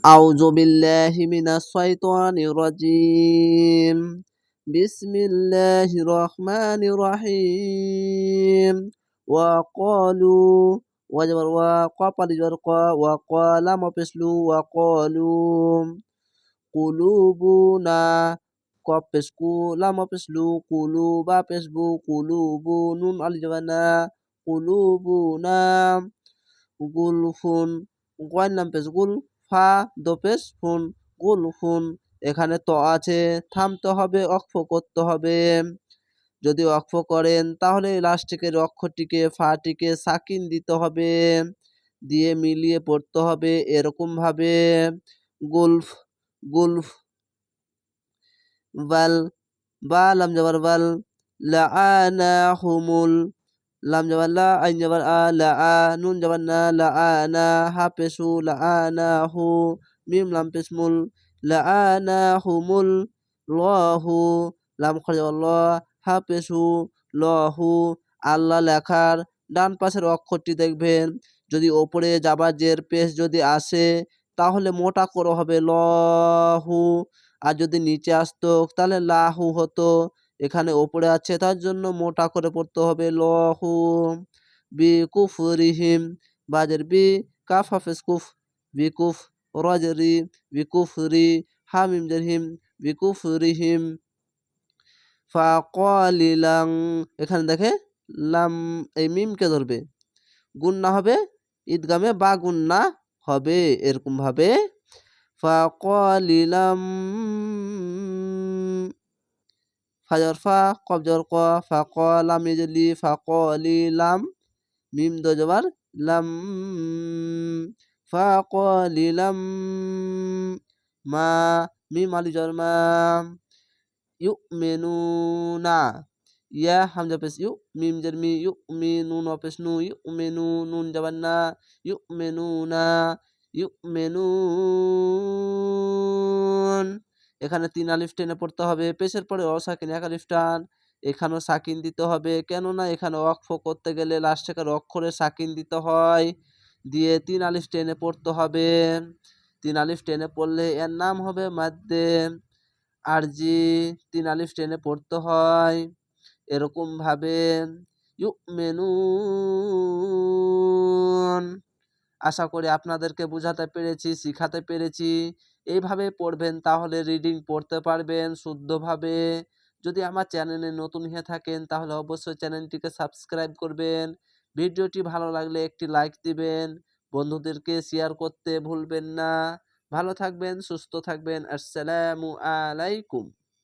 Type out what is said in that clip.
أعوذ بالله من الشيطان الرجيم. بسم الله الرحمن الرحيم. وقالوا وجبر وقبل جرقا وقال مبسلو وقالوا قلوبنا قبسكو لا مبسلو قلوبا بسبو قلوب نون الجبنا. قلوبنا غلفون. غن لم بسغل ফা দো পেস ফুন গুলফুন এখানে ত আছে। থামতে হবে, অক্ষ করতে হবে। যদি অক্ষ করেন, তাহলে লাস্টিকের অক্ষরটিকে ফাটিকে সাকিন দিতে হবে। দিয়ে মিলিয়ে পড়তে হবে এরকমভাবে। গুলফ গুলফ বাল বা লাম যাবার বাল লাআনাহুমুল লাম যাবার লা আইন যাবার আ লা আ নুন যাবার না লা আনা হা পেশু লা আনাহু মিম লাম পেসমুল লা আনাহুমুল লহু লাম খর যাবার ল হা পেশু লহু আল্লাহ লেখার ডান পাশের অক্ষরটি দেখবেন। যদি ওপরে যাবার জের পেশ যদি আসে, তাহলে মোটা করে হবে লহু আর যদি নিচে আসতো, তাহলে লাহু হতো। এখানে ওপরে আছে, তার জন্য মোটা করে পড়তে হবে। লহু বি কুফরিহিম, বাজের বি কাফ হাফেজ কুফ, বি কুফ রজরি, বি কুফরি হামিম জারহিম, বি কুফরিহিম। ফাকলিলাং এখানে দেখে লাম, এই মিমকে ধরবে। গুন্না হবে, ঈদগামে বা গুন্না হবে, এরকম ভাবে। ফাকলিলাম ফাজর ফা, কবজর ক ফাকলাম ইজলি ফাকলিলাম মিম, দো, জবার, লাম ফাকলিলাম মা, মিম, আলি, জর, মা, ইউমিনুনা, ইয়া হামজা পেশ ইউ মিম জের, মি, ইউমিনুন পেশ নু ইউমিনু নুন যাবার না, ইউমিনুনা, ইউমিনুন এখানে তিন আলিফ টেনে পড়তে হবে, পেশের পরে অসাকিন এক আলিফ টান, এখানেও সাকিন দিতে হবে। কেননা এখানে অক্ষ করতে গেলে লাস্ট থেকে অক্ষরে সাকিন দিতে হয়, দিয়ে তিন আলিফ টেনে পড়তে হবে। তিন আলিফ টেনে পড়লে এর নাম হবে মাদ্দে, আরজি, তিন আলিফ টেনে পড়তে হয়। এরকমভাবে ইউ মেনু আশা করি আপনাদেরকে বোঝাতে পেরেছি, শিখাতে পেরেছি। এইভাবে পড়বেন তাহলে রিডিং পড়তে পারবেন শুদ্ধভাবে। যদি আমার চ্যানেলে নতুন হয়ে থাকেন তাহলে অবশ্যই চ্যানেলটিকে সাবস্ক্রাইব করবেন। ভিডিওটি ভালো লাগলে একটি লাইক দিবেন। বন্ধুদেরকে শেয়ার করতে ভুলবেন না। ভালো থাকবেন, সুস্থ থাকবেন। আসসালামু আলাইকুম।